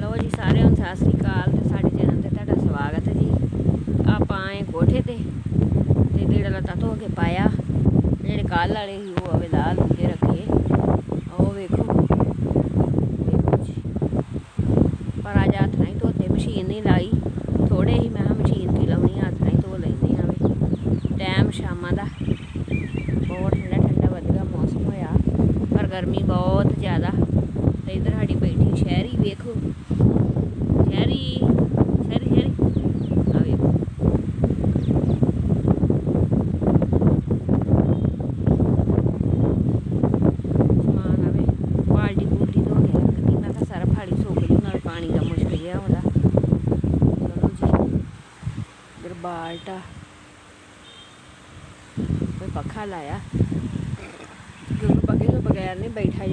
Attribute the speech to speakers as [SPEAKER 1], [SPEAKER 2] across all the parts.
[SPEAKER 1] ਲਓ ਜੀ ਸਾਰਿਆਂ ਨੂੰ ਸਤਿ ਸ੍ਰੀ ਅਕਾਲ ਤੇ ਸਾਡੇ ਚੈਨਲ ਤੇ ਤੁਹਾਡਾ ਸਵਾਗਤ ਹੈ ਜੀ। ਆਪਾਂ ਆਏ ਕੋਠੇ ਤੇ ਤੇ ਡੇੜਾ ਲੱਤਾ ਧੋ ਕੇ ਪਾਇਆ। ਜਿਹੜੇ ਕੱਲ ਵਾਲੇ ਸੀ ਉਹ ਅਵੇ ਲਾ ਲੂ ਰੱਖੇ। ਉਹ ਵੇਖੋ। ਜੀ। ਪਰ ਅੱਜ ਹੱਥ ਨਹੀਂ ਧੋਤੇ, ਮਸ਼ੀਨ ਨਹੀਂ ਲਾਈ। ਥੋੜੇ ਹੀ ਮੈਂ ਮਸ਼ੀਨ ਕੀ ਲਾਉਣੀ ਹੱਥ ਨਹੀਂ ਧੋ ਲੈਂਦੇ ਆ ਵੇ। ਟਾਈਮ ਸ਼ਾਮਾਂ ਦਾ। ਬਹੁਤ ਠੰਡਾ ਠੰਡਾ ਵਧੀਆ ਮੌਸਮ ਹੋਇਆ। ਪਰ ਗਰਮੀ ਬਹੁਤ ਜ਼ਿਆਦਾ ਤੇ ਇਧਰ ਸਾਡੀ ਬੈਠੀ ਸ਼ਹਿਰੀ ਵੇਖੋ ਸ਼ਹਿਰੀ ਸ਼ਹਿਰੀ ਸ਼ਹਿਰੀ ਆ ਵੇਖੋ ਸਮਾਨ ਆਵੇ ਬਾਲਟੀ ਬੂਲਟੀ ਧੋ ਕੇ ਰੱਖਦੀ ਮੈਂ ਕਿਹਾ ਸਾਰਾ ਫਾੜੀ ਸੁੱਕ ਜੂ ਨਾਲ ਪਾਣੀ ਦਾ ਮੁਸ਼ਕ ਜਿਹਾ ਹੁੰਦਾ ਚਲੋ ਜੀ ਇਧਰ ਬਾਲਟਾ ਕੋਈ ਪੱਖਾ ਲਾਇਆ ਕਿਉਂਕਿ ਪੱਖੇ ਤੋਂ ਬਗੈਰ ਨਹੀਂ ਬੈਠਾ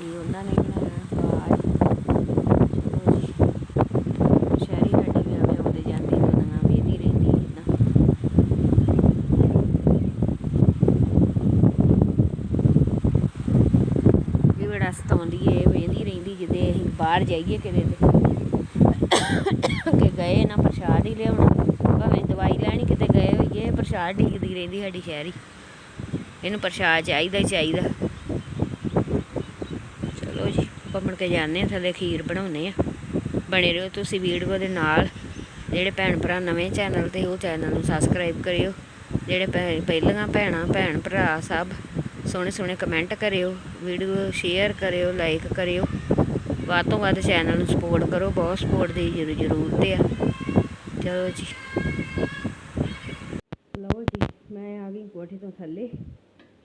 [SPEAKER 1] ਇਹ ਉਹਨਾਂ ਨੇ ਬਣਾਇਆ ਬਾਜ ਸ਼ਹਿਰੀ ਸਾਡੀ ਵੀ ਆਵੇ, ਆਉਂਦੇ ਜਾਂਦੇ ਦੁਨੀਆ ਵੇਦੀ ਰਹਿੰਦੀ ਇਦਾਂ। ਵੀ ਬੜਾ ਸਤਾਉਂਦੀ ਏ ਵੇਂਦੀ ਰਹਿੰਦੀ ਜਿੱਦੇ ਅਸੀਂ ਬਾਹਰ ਜਾਈਏ ਕਿਤੇ ਤੇ। ਕਿ ਗਏ ਨਾ ਪ੍ਰਸ਼ਾਦ ਹੀ ਲਿਆਉਣਾ, ਭਾਵੇਂ ਦਵਾਈ ਲੈਣੀ ਕਿਤੇ ਗਏ ਹੋਈਏ, ਪ੍ਰਸ਼ਾਦ ਢੀਕਦੀ ਰਹਿੰਦੀ ਸਾਡੀ ਸ਼ਹਿਰੀ। ਇਹਨੂੰ ਪ੍ਰਸ਼ਾਦ ਚਾਹੀਦਾ ਹੀ ਚਾਹੀਦਾ ਚਲੋ ਜੀ ਆਪਾਂ ਮੁੜ ਕੇ ਜਾਂਦੇ ਹਾਂ, ਥੱਲੇ ਖੀਰ ਬਣਾਉਨੇ ਆ ਬਣੇ ਰਹੋ ਤੁਸੀਂ ਵੀਡੀਓ ਦੇ ਨਾਲ। ਜਿਹੜੇ ਭੈਣ ਭਰਾ ਨਵੇਂ ਚੈਨਲ ਤੇ, ਉਹ ਚੈਨਲ ਨੂੰ ਸਬਸਕ੍ਰਾਈਬ ਕਰਿਓ। ਜਿਹੜੇ ਪਹਿਲੀਆਂ ਭੈਣਾਂ ਭੈਣ ਭਰਾ ਸਭ ਸੋਹਣੇ ਸੋਹਣੇ ਕਮੈਂਟ ਕਰਿਓ। ਵੀਡੀਓ ਸ਼ੇਅਰ ਕਰਿਓ ਲਾਈਕ ਕਰਿਓ। ਵੱਧ ਤੋਂ ਵੱਧ ਚੈਨਲ ਨੂੰ ਸਪੋਰਟ ਕਰੋ। ਬਹੁਤ ਸਪੋਰਟ ਦੀ ਜ਼ਰੂਰਤ ਆ। ਚਲੋ ਜੀ। ਲਓ ਜੀ, ਮੈਂ ਆ ਗਈ ਕੋਠੇ ਤੋਂ ਥੱਲੇ।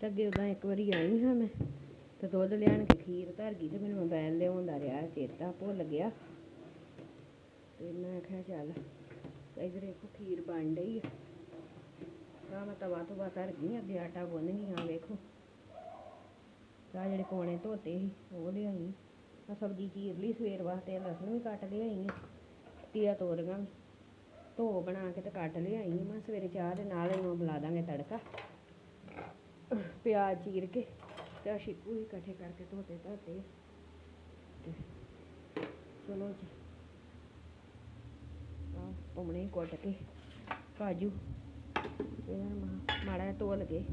[SPEAKER 1] ਤੇ ਉਦਾਂ ਇੱਕ ਵਾਰੀ ਆਈ ਹਾਂ ਮੈਂ। ਤੇ ਦੁੱਧ ਲਿਆਣ ਕੇ ਖੀਰ ਧਰ ਗਈ ਤੇ ਮੈਨੂੰ ਮੋਬਾਈਲ ਲਿਆਉਂਦਾ ਰਿਹਾ, ਚੇਤਾ ਭੁੱਲ ਗਿਆ। ਤੇ ਮੈਂ ਕਿਹਾ ਚੱਲ, ਇਧਰ ਇੱਕ ਖੀਰ ਬਣ ਡਈ ਆ। ਤਾਂ ਮੈਂ ਤਵਾ ਤੋਂ ਧਰ ਗਈ, ਅੱਗੇ ਆਟਾ ਗੁੰਨ ਗਈ ਹਾਂ ਵੇਖੋ। ਆ ਜਿਹੜੇ ਕੋਣੇ ਧੋਤੇ ਸੀ, ਉਹ ਲਿਆਈ। ਆ ਸਬਜ਼ੀ ਚੀਰ ਲਈ ਸਵੇਰ ਵਾਸਤੇ ਲਸਣ ਵੀ ਕੱਟ ਲਿਆਈ ਆ, ਤੀਆ ਤੋਰੀਆਂ ਵੀ। ਧੋ ਬਣਾ ਕੇ ਤੇ ਕੱਟ ਲਿਆਈ ਮੈਂ ਸਵੇਰੇ ਚਾਹ ਦੇ ਨਾਲ ਇਹਨੂੰ ਬੁਲਾ ਦਾਂਗੇ ਤੜਕਾ। ਪਿਆਜ਼ ਚੀਰ ਕੇ। ਤੇ ਆਹ ਸ਼ਿਕੂ ਇਕੱਠੇ ਕਰਕੇ ਧੋਤੇ ਧਾਤੇ। ਤੇ ਚਲੋ ਜੀ। ਆ ਪਮਣੇ ਕੁੱਟ ਕੇ ਕਾਜੂ। ਇਹਨਾਂ ਮਾੜਾ ਜਿਹਾ ਧੋ ਲਗੇ।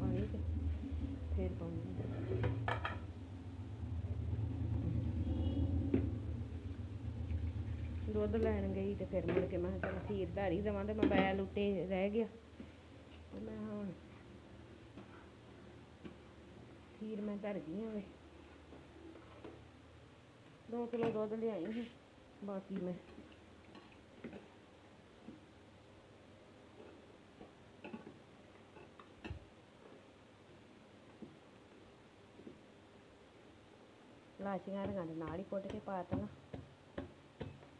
[SPEAKER 1] ਪਾਣੀ ਤੇ ਫਿਰ ਪਾਉਣੀ ਦੁੱਧ ਲੈਣ ਗਈ ਤੇ ਫਿਰ ਮੁੜ ਕੇ ਮੈਂ ਕਿਹਾ ਚੱਲ ਖੀਰ ਧਾਰੀ ਦੇਵਾਂ ਤੇ ਮੋਬਾਈਲ ਉੱਤੇ ਰਹਿ ਗਿਆ। ਤੇ ਮੈਂ ਹੁਣ ਖੀਰ ਮੈਂ ਧਰ ਗਈ ਆ ਵੇ ਦੋ ਕਿਲੋ ਦੁੱਧ ਲਿਆਈ ਸੀ, ਬਾਕੀ ਮੈਂ ਲਾਚੀਆਂ ਰੰਗਾਂ ਦੇ ਨਾਲ ਹੀ ਕੁੱਟ ਕੇ ਪਾ ਤਾ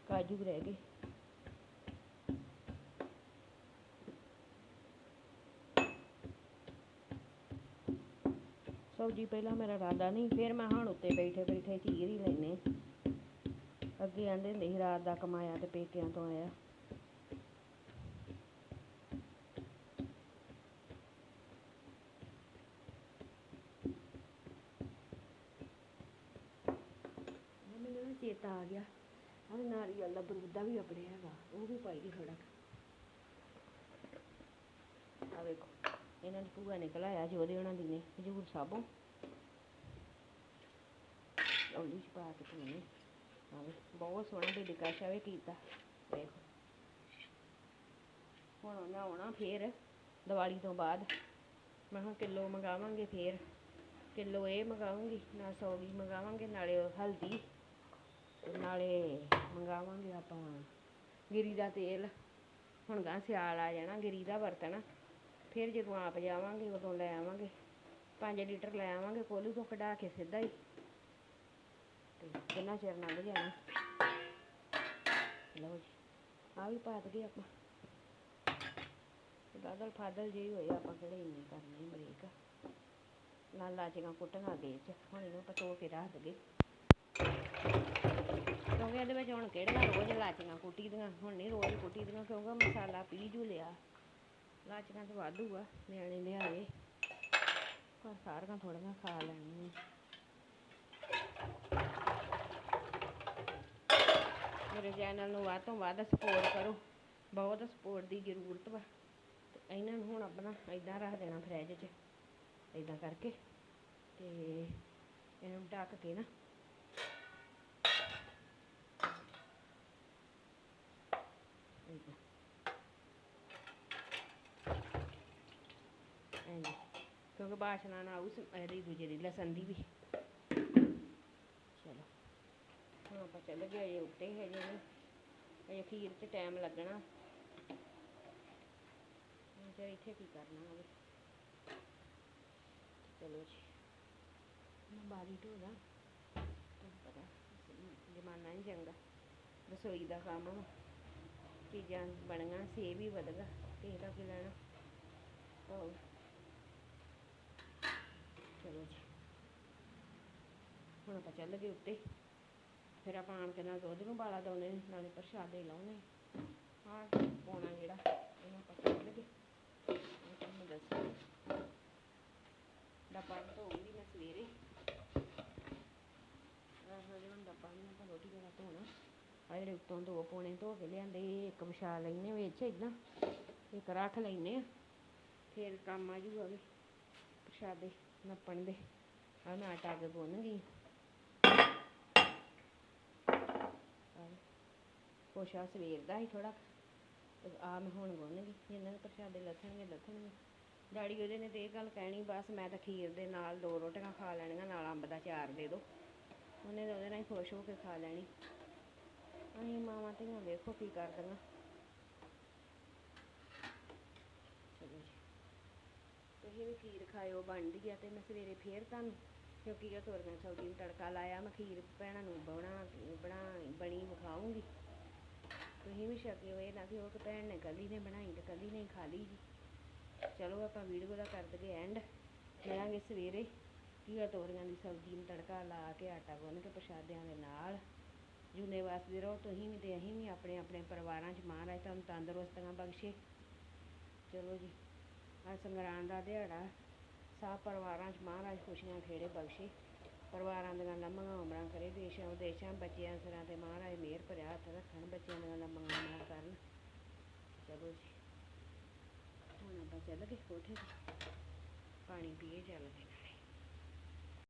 [SPEAKER 1] ਕਾਜੂ ਰਹਿ ਗਏ। ਜੀ, ਪਹਿਲਾਂ ਮੇਰਾ ਇਰਾਦਾ ਨਹੀਂ, ਫਿਰ ਮੈਂ ਹੁਣ ਉੱਤੇ ਬੈਠੇ ਬੈਠੇ ਚੀਰ ਹੀ ਲੈਨੇ ਅੱਗੇ ਆਂਦੇ ਹੁੰਦੇ ਸੀ, ਰਾਤ ਦਾ ਕਮਾਇਆ ਤੇ ਪੇਕਿਆਂ ਤੋਂ ਆਇਆ। ਮੈਨੂੰ ਨਾ ਚੇਤਾ ਆ ਗਿਆ। ਆਹ ਨਾਰੀਅਲ ਦਾ ਬਰੂਦਾ ਵੀ ਆਪਣੇ ਹੈਗਾ, ਉਹ ਵੀ ਪਾਈ ਥੋੜਾ ਆ ਵੇਖੋ ਇਹਨਾਂ ਦੀ ਭੂਆ ਨੇ ਕਲਾਇਆ ਜੋਦੇ ਉਹਨਾਂ ਦੀ ਨੇ, ਹਜੂਰ ਸਾਹਿਬੋਂ ਲੌਲੀ ਚ ਪਾ ਕੇ ਪੀਣੇ ਆ ਬਹੁਤ ਸੋਹਣਾ ਡੈਡੀਕੇਸ਼ਨ ਵੀ ਕੀਤਾ ਵੇਖੋ ਹੁਣ ਉਹਨਾਂ ਆਉਣਾ ਫੇਰ, ਦੀਵਾਲੀ ਤੋਂ ਬਾਅਦ। ਮੈਂ ਕਿਹਾ ਕਿਲੋ ਮੰਗਾਵਾਂਗੇ ਫੇਰ। ਕਿਲੋ ਇਹ ਮੰਗਾਵਾਂਗੀ, ਨਾਲ ਸੌਗੀ ਮੰਗਾਵਾਂਗੇ, ਨਾਲੇ ਹਲਦੀ। ਨਾਲੇ ਮੰਗਾਵਾਂਗੇ ਆਪਾਂ ਗਿਰੀ ਦਾ ਤੇਲ। ਹੁਣ ਗਾਂ ਸਿਆਲ ਆ ਜਾਣਾ, ਗਿਰੀ ਦਾ ਵਰਤਣਾ। ਫਿਰ ਜਦੋਂ ਆਪ ਜਾਵਾਂਗੇ, ਉਦੋਂ ਲੈ ਆਵਾਂਗੇ। 5 ਲੀਟਰ ਲੈ ਆਵਾਂਗੇ ਕੋਲੂ ਤੋਂ, ਕਢਾ ਕੇ ਸਿੱਧਾ ਹੀ। ਤੇ ਕਿੰਨਾ ਚਿਰ ਲੰਘ ਜਾਣਾ? ਲਓ ਜੀ ਆ ਵੀ ਪਾ ਦਈਏ ਆਪਾਂ। ਬਾਦਲ ਫਾਦਲ ਜਿਹੀ ਹੋਏ ਆਪਾਂ ਕਿਹੜੇ ਇੰਨੇ ਕਰਨੇ ਬਰੀਕ ਨਾਲ ਲਾਚੀਆਂ ਕੁੱਟਣਾ ਦੇ ਚ, ਹੁਣ ਇਹਨੂੰ ਪਤੋ ਕੇ ਰੱਖ ਦਈਏ। ਕਿਉਂਕਿ ਇਹਦੇ ਵਿੱਚ ਹੁਣ ਕਿਹੜੀਆਂ ਰੋਜ਼ ਲਾਚੀਆਂ ਕੁੱਟੀ ਦੀਆਂ, ਹੁਣ ਨਹੀਂ ਰੋਜ਼ ਕੁੱਟੀ ਦੀਆਂ, ਕਿਉਂਕਿ ਮਸਾਲਾ ਪੀ ਜੂ ਲਿਆ। ਲਾਚੀਆਂ ਤਾਂ ਵਾਧੂ ਆ, ਨਿਆਣੇ ਲਿਆਏ। ਪਰ ਸਾਰੀਆਂ ਥੋੜੀਆਂ ਖਾ ਲੈਣੀਆਂ। ਮੇਰੇ ਚੈਨਲ ਨੂੰ ਵੱਧ ਤੋਂ ਵੱਧ ਸਪੋਰਟ ਕਰੋ। ਬਹੁਤ ਸਪੋਰਟ ਦੀ ਜ਼ਰੂਰਤ ਵਾ। ਤੇ ਇਹਨਾਂ ਨੂੰ ਹੁਣ ਆਪਣਾ ਇਦਾਂ ਰੱਖ ਦੇਣਾ ਫਰਿੱਜ 'ਚ ਇਦਾਂ ਕਰਕੇ। ਤੇ ਇਹਨੂੰ ਢੱਕ ਕੇ ਨਾ ਏਦਾਂ। ਇੰਝ ਕਿਉਂਕਿ ਬਾਸ਼ਨਾ ਨਾ ਆਊ ਸ- ਇਹਦੀ ਦੂਜੇ ਦੀ ਲਸਣ ਦੀ ਵੀ। ਚਲੋ, ਹੁਣ ਆਪਾਂ ਚੱਲ ਗਏ, ਅਜੇ ਉੱਤੇ ਹੈ ਜੇ ਅਜੇ ਖੀਰ 'ਚ ਟਾਈਮ ਲੱਗਣਾ। ਹੁਣ ਤੇ ਇੱਥੇ ਕੀ ਕਰਨਾ ਹੋਵੇ ਚਲੋ ਜੀ। ਮੈਂ ਬਾਰੀ ਢੋਦਾ ਤੁਹਾਨੂੰ ਪਤਾ, ਜਮਾਨਾ ਨਹੀਂ ਚੰਗਾ। ਰਸੋਈ ਦਾ ਕੰਮ ਚੀਜ਼ਾਂ ਬਣੀਆਂ ਸੇ ਵੀ ਵਧ ਵਧਗਾ ਕਿਸੇ ਦਾ ਕੀ ਲੈਣਾ। ਆਹੋ। ਚਲੋ ਜੀ। ਹੁਣ ਆਪਾਂ ਚੱਲ ਗਏ ਉੱਤੇ। ਫਿਰ ਆਪਾਂ ਆਣ ਕੇ ਨਾਲ ਦੁੱਧ ਨੂੰ ਬਾਲਾ ਦਉਂਦੇ ਨਾਲੇ ਪ੍ਰਸ਼ਾਦੇ ਲਾਉਣੇ। ਹਾਂ ਪਾਉਣਾ ਜਿਹੜਾ, ਇਹਨੂੰ ਆਪਾਂ ਚੱਲ ਗਏ। ਤੁਹਾਨੂੰ ਦੱਸਾਂ। ਡੱਬਾ ਧੋ ਮੈਂ ਸਵੇਰੇ। ਆਹ ਜਿਹੜਾ ਡੱਬਾ ਨੂੰ ਆਪਾਂ ਰੋਟੀ ਵਾਲਾ ਧੋਣਾ। ਆ ਜਿਹੜੇ ਉੱਤੋਂ ਦੋ ਪੌਣੇ ਧੋ ਕੇ ਲਿਆਂਦੇ, ਇੱਕ ਵਿਛਾ ਲੈਨੇ ਵਿੱਚ ਇਦਾਂ, ਇੱਕ ਰੱਖ ਲੈਨੇ ਆ ਫਿਰ ਕੰਮ ਆ ਜੂਗਾ ਵੀ। ਪ੍ਰਸ਼ਾਦੇ ਨੱਪਣ ਦੇ। ਆ ਮੈਂ ਆਟਾ ਅੱਗ ਗੁੰਨ ਗਈ ਕੁਛ ਆ, ਸਵੇਰ ਦਾ ਹੀ ਥੋੜਾ ਤੇ ਆ ਮੈਂ ਹੁਣ ਗੁੰਨ ਗਈ ਜਿੰਨਾਂ ਦੇ ਪ੍ਰਸ਼ਾਦੇ ਲੱਥਣਗੇ ਲੱਥਣਗੇ। ਡੈਡੀ ਉਹਦੇ ਨੇ ਤੇ ਇਹ ਗੱਲ ਕਹਿਣੀ, ਬਸ ਮੈਂ ਤਾਂ ਖੀਰ ਦੇ ਨਾਲ ਦੋ ਰੋਟੀਆਂ ਖਾ ਲੈਣੀਆਂ, ਨਾਲ ਅੰਬ ਦਾ ਚਾਰ ਦੇ ਦਿਓ ਉਹਨੇ ਉਹਦੇ ਨਾਲ ਹੀ ਖੁਸ਼ ਹੋ ਕੇ ਖਾ ਲੈਣੀ। ਅਸੀਂ ਮਾਵਾਂ ਧੀਆਂ ਵੇਖੋ ਕੀ ਕਰਦੀਆਂ ਚਲੋ ਜੀ ਤੁਸੀਂ ਵੀ ਖੀਰ ਖਾਇਓ ਬਣਦੀ ਆ ਤੇ ਮੈਂ ਸਵੇਰੇ ਫੇਰ ਤੁਹਾਨੂੰ, ਕਿਉਂਕਿ ਇਹ ਤੋਰੀਆਂ ਸਬਜ਼ੀ ਨੂੰ ਤੜਕਾ ਲਾਇਆ, ਮੈਂ ਖੀਰ ਭੈਣਾਂ ਨੂੰ ਬਣਾ ਬਣਾ, ਬਣੀ ਵਿਖਾਉਂਗੀ ਤੁਸੀਂ ਵੀ ਸ਼ੱਕਿਓ ਇਹ ਨਾ ਕਿ ਉਹ ਭੈਣ ਨੇ ਕੱਲੀ ਨੇ ਬਣਾਈ ਤੇ ਕੱਲੀ ਨੇ ਖਾ ਲਈ ਜੀ। ਚਲੋ ਆਪਾਂ ਵੀਡੀਓ ਦਾ ਕਰ ਦਈਏ ਐਂਡ ਮਿਲਾਂਗੇ ਸਵੇਰੇ ਘੀਆ ਤੋਰੀਆਂ ਦੀ ਸਬਜ਼ੀ ਨੂੰ ਤੜਕਾ ਲਾ ਕੇ ਆਟਾ ਗੁੰਨ ਕੇ ਪ੍ਰਸ਼ਾਦਿਆਂ ਦੇ ਨਾਲ। ਜੂਨੇ ਵਾਸਦੇ ਰਹੋ, ਤੁਸੀਂ ਵੀ ਤੇ ਅਸੀਂ ਵੀ ਆਪਣੇ ਆਪਣੇ ਪਰਿਵਾਰਾਂ 'ਚ ਮਹਾਰਾਜ ਤੁਹਾਨੂੰ ਤੰਦਰੁਸਤੀਆਂ ਬਖਸ਼ੇ। ਚਲੋ ਜੀ। ਆ ਸੰਗਰਾਂਦ ਦਾ ਦਿਹਾੜਾ। ਸਭ ਪਰਿਵਾਰਾਂ 'ਚ ਮਹਾਰਾਜ ਖੁਸ਼ੀਆਂ ਖੇੜੇ ਬਖਸ਼ੇ। ਪਰਿਵਾਰਾਂ ਦੀਆਂ ਲੰਮੀਆਂ ਉਮਰਾਂ ਕਰੇ ਦੇਸ਼ਾਂ ਵਿਦੇਸ਼ਾਂ, ਬੱਚਿਆਂ ਸਿਰਾਂ ਤੇ ਮਹਾਰਾਜ ਮਿਹਰ ਭਰਿਆ ਹੱਥ ਰੱਖਣ, ਬੱਚਿਆਂ ਦੀਆਂ ਲੰਮੀਆਂ ਉਮਰਾਂ ਕਰਨ। ਚਲੋ ਜੀ। ਹੁਣ ਆਪਾਂ ਚੱਲ ਗਏ ਕੋਠੇ ਤੇ। ਪਾਣੀ ਪੀਏ ਚੱਲ ਗਏ।